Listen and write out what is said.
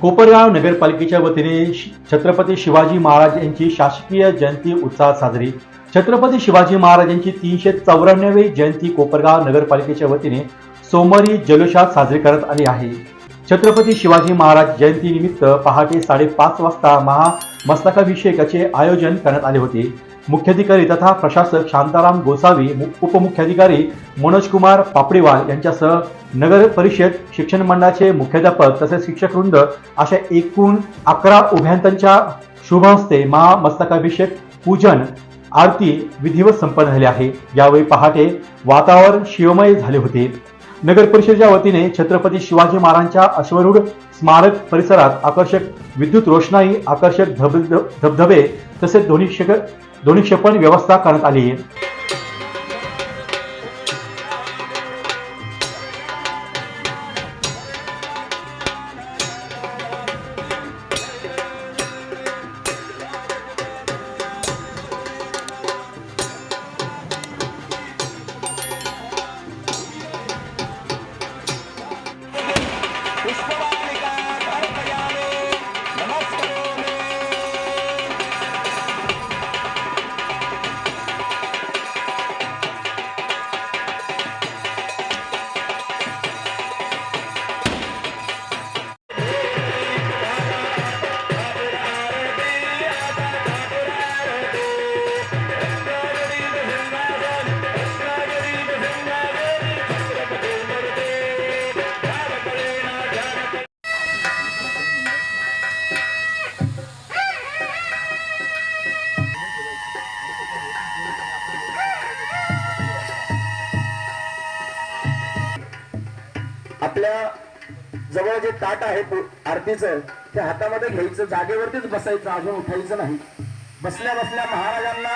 कोपरगाव नगरपालिकेच्या वतीने शि- छत्रपती शिवाजी महाराज यांची शासकीय जयंती उत्साहात साजरी. छत्रपती शिवाजी महाराज यांची तीनशे चौऱ्याण्णवी जयंती कोपरगाव नगरपालिकेच्या वतीने सोमवारी जल्लोषात साजरी करण्यात आली आहे. छत्रपती शिवाजी महाराज जयंती निमित्त पहाटे साडेपाच वाजता महामस्तकाभिषेकाचे आयोजन करण्यात आले होते. मुख्याधिकारी तथा प्रशासक शांताराम गोसावी उपमुख्याधिकारी मनोज कुमार पापडीवाल यांच्यासह नगर परिषद शिक्षण मंडळाचे मुख्याध्यापक तसेच शिक्षक वृंद अशा एकूण अकरा उभ्यांतांच्या शुभ हस्ते महामस्तकाभिषेक पूजन आरती विधिवत संपन्न झाली आहे. यावेळी पहाटे वातावरण शिवमय झाले होते. नगर परिषदेच्या वतीने छत्रपती शिवाजी महाराजांच्या अश्वरूढ स्मारक परिसरात आकर्षक विद्युत रोषणाई आकर्षक धब धबधबे तसेच ध्वनी दोन्ही क्षेपण व्यवस्था करण्यात आली आहे. आपल्या जवळ जे ताट आहे आरतीचं ते हातामध्ये घ्यायचं जागेवरतीच बसायचं अजून उठायचं नाही. बसल्या बसल्या महाराजांना